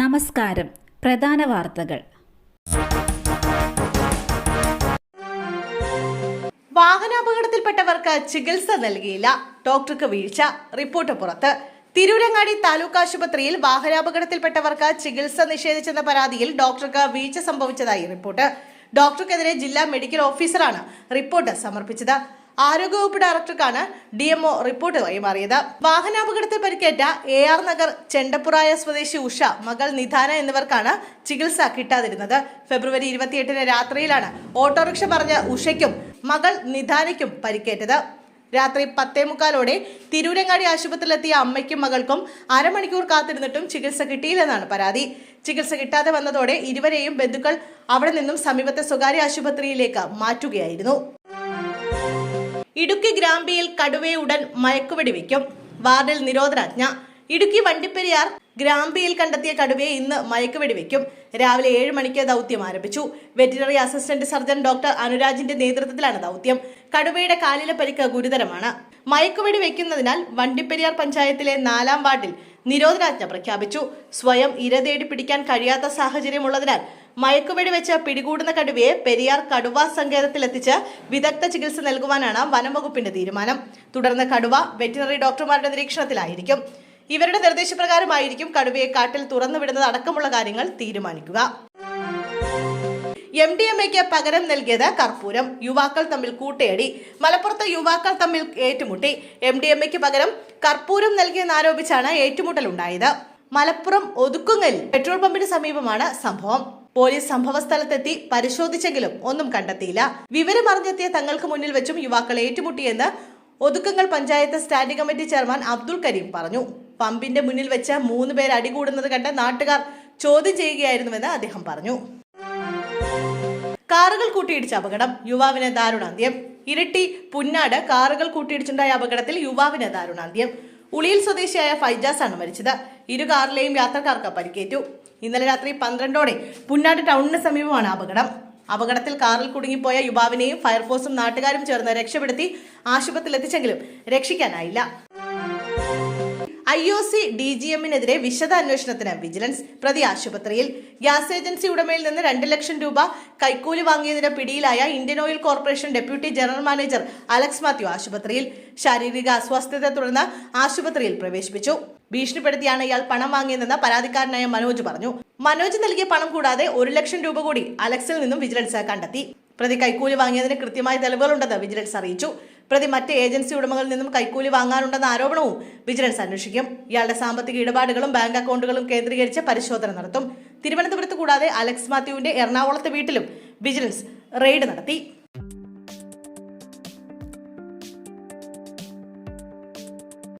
നമസ്കാരം. പ്രധാന വാർത്തകൾ. വാഹനാപകടത്തിൽപ്പെട്ടവർക്ക് ചികിത്സ നൽകിയില്ല. ഡോക്ടർക്ക് വീഴ്ച. റിപ്പോർട്ട് പുറത്ത്. തിരൂരങ്ങാടി താലൂക്ക് ആശുപത്രിയിൽ വാഹനാപകടത്തിൽപ്പെട്ടവർക്ക് ചികിത്സ നിഷേധിച്ചെന്ന പരാതിയിൽ ഡോക്ടർക്ക് വീഴ്ച സംഭവിച്ചതായി റിപ്പോർട്ട്. ഡോക്ടർക്കെതിരെ ജില്ലാ മെഡിക്കൽ ഓഫീസറാണ് റിപ്പോർട്ട് സമർപ്പിച്ചത്. ആരോഗ്യവകുപ്പ് ഡയറക്ടർക്കാണ് ഡി എംഒ റിപ്പോർട്ട് കൈമാറിയത് വാഹനാപകടത്തിൽ പരിക്കേറ്റ എ ആർ നഗർ ചെണ്ടപ്പുറായ സ്വദേശി ഉഷ മകൾ നിധാന എന്നിവർക്കാണ് ചികിത്സ കിട്ടാതിരുന്നത്. ഫെബ്രുവരി ഇരുപത്തിയെട്ടിന് രാത്രിയിലാണ് ഓട്ടോറിക്ഷ പറഞ്ഞ ഉഷയ്ക്കും മകൾ നിധാനയ്ക്കും പരിക്കേറ്റത്. രാത്രി പത്തേ മുക്കാലോടെ തിരൂരങ്ങാടി ആശുപത്രിയിലെത്തിയ അമ്മയ്ക്കും മകൾക്കും അരമണിക്കൂർ കാത്തിരുന്നിട്ടും ചികിത്സ കിട്ടിയില്ലെന്നാണ് പരാതി. ചികിത്സ കിട്ടാതെ വന്നതോടെ ഇരുവരെയും ബന്ധുക്കൾ അവിടെ നിന്നും സമീപത്തെ സ്വകാര്യ ആശുപത്രിയിലേക്ക് മാറ്റുകയായിരുന്നു. ഇടുക്കി ഗ്രാമ്പിയിൽ കടുവയെ ഉടൻ മയക്കുവെടി വാർഡിൽ നിരോധനാജ്ഞ. ഇടുക്കി വണ്ടിപ്പെരിയാർ ഗ്രാമ്പിയിൽ കണ്ടെത്തിയ കടുവയെ ഇന്ന് മയക്കുവെടി വയ്ക്കും രാവിലെ ഏഴ് മണിക്ക് ദൗത്യം ആരംഭിച്ചു. വെറ്റിനറി അസിസ്റ്റന്റ് സർജൻ ഡോക്ടർ അനുരാജിന്റെ നേതൃത്വത്തിലാണ് ദൗത്യം. കടുവയുടെ കാലിലെ പരിക്ക് ഗുരുതരമാണ്. മയക്കുവെടി വയ്ക്കുന്നതിനാൽ വണ്ടിപ്പെരിയാർ പഞ്ചായത്തിലെ നാലാം വാർഡിൽ നിരോധനാജ്ഞ പ്രഖ്യാപിച്ചു. സ്വയം ഇര തേടി പിടിക്കാൻ കഴിയാത്ത സാഹചര്യമുള്ളതിനാൽ മയക്കുവെടി വെച്ച് പിടികൂടുന്ന കടുവയെ പെരിയാർ കടുവ സങ്കേതത്തിലെത്തിച്ച് വിദഗ്ധ ചികിത്സ നൽകുവാനാണ് വനംവകുപ്പിന്റെ തീരുമാനം. തുടർന്ന് കടുവ വെറ്റിനറി ഡോക്ടർമാരുടെ നിരീക്ഷണത്തിലായിരിക്കും. ഇവരുടെ നിർദ്ദേശപ്രകാരമായിരിക്കും കടുവയെ കാട്ടിൽ തുറന്നുവിടുന്നത് അടക്കമുള്ള കാര്യങ്ങൾ തീരുമാനിക്കുക. എം ഡി എം എക്ക് പകരം നൽകിയത് കർപ്പൂരം. യുവാക്കൾ തമ്മിൽ കൂട്ടയടി മലപ്പുറത്ത് യുവാക്കൾ തമ്മിൽ ഏറ്റുമുട്ടി. എം ഡി എം എക്ക് പകരം കർപ്പൂരം നൽകിയെന്നാരോപിച്ചാണ് ഏറ്റുമുട്ടലുണ്ടായത്. മലപ്പുറം ഒതുക്കുങ്ങൽ പെട്രോൾ പമ്പിന് സമീപമാണ് സംഭവം. പോലീസ് സംഭവസ്ഥലത്തെത്തി പരിശോധിച്ചെങ്കിലും ഒന്നും കണ്ടെത്തിയില്ല. വിവരമറിഞ്ഞെത്തിയ തങ്ങൾക്ക് മുന്നിൽ വെച്ചും യുവാക്കൾ ഏറ്റുമുട്ടിയെന്ന് Othukkungal panchayat standing committee chairman Abdul Karim പറഞ്ഞു. പമ്പിന്റെ മുന്നിൽ വെച്ച് മൂന്ന് പേർ അടികൂടുന്നത് കണ്ട് നാട്ടുകാർ ചോദ്യം ചെയ്യുകയായിരുന്നുവെന്ന് അദ്ദേഹം പറഞ്ഞു. കാറുകൾ കൂട്ടിയിടിച്ച അപകടം. യുവാവിന് ദാരുണാന്ത്യം. ഇരട്ടി പുന്നാട് കാറുകൾ കൂട്ടിയിടിച്ചുണ്ടായ അപകടത്തിൽ യുവാവിന് ദാരുണാന്ത്യം. ഉളിയിൽ സ്വദേശിയായ ഫൈജാസ് ആണ് മരിച്ചത്. ഇരു കാറിലെയും യാത്രക്കാർക്ക് പരിക്കേറ്റു. ഇന്നലെ രാത്രി പന്ത്രണ്ടോടെ പുന്നാട് ടൗണിന് സമീപമാണ് അപകടം. അപകടത്തിൽ കാറിൽ കുടുങ്ങിപ്പോയ യുവാവിനെയും ഫയർഫോഴ്സും നാട്ടുകാരും ചേർന്ന് രക്ഷപ്പെടുത്തി ആശുപത്രിയിൽ എത്തിച്ചെങ്കിലും രക്ഷിക്കാനായില്ല. I O C D G എമ്മിനെതിരെ വിശദ അന്വേഷണത്തിന് വിജിലൻസ് പ്രതി ആശുപത്രിയിൽ. ഗ്യാസ് ഏജൻസി ഉടമയിൽ നിന്ന് രണ്ട് ലക്ഷം രൂപ കൈക്കൂലി വാങ്ങിയതിന് പിടിയിലായ Indian Oil Corporation deputy general manager Alex Mathew ആശുപത്രിയിൽ. ശാരീരിക അസ്വസ്ഥതയെ തുടർന്ന് ആശുപത്രിയിൽ പ്രവേശിപ്പിച്ചു. ഭീഷണിപ്പെടുത്തിയാണ് ഇയാൾ പണം വാങ്ങിയതെന്ന് പരാതിക്കാരനായ മനോജ് പറഞ്ഞു. മനോജ് നൽകിയ പണം കൂടാതെ ഒരു ലക്ഷം രൂപ കൂടി അലക്സിൽ നിന്നും വിജിലൻസ് കണ്ടെത്തി. പ്രതി കൈക്കൂലി വാങ്ങിയതിന് കൃത്യമായ തെളിവുകളുണ്ടെന്ന് വിജിലൻസ് അറിയിച്ചു. പ്രതി മറ്റ് ഏജൻസി ഉടമകളിൽ നിന്നും കൈക്കൂലി വാങ്ങാനുണ്ടെന്ന ആരോപണവും വിജിലൻസ് അന്വേഷിക്കും. ഇയാളുടെ സാമ്പത്തിക ഇടപാടുകളും ബാങ്ക് അക്കൗണ്ടുകളും കേന്ദ്രീകരിച്ച് പരിശോധന നടത്തും. തിരുവനന്തപുരത്ത് കൂടാതെ അലക്സ് മാത്യുവിന്റെ എറണാകുളത്തെ വീട്ടിലും വിജിലൻസ് റെയ്ഡ് നടത്തി.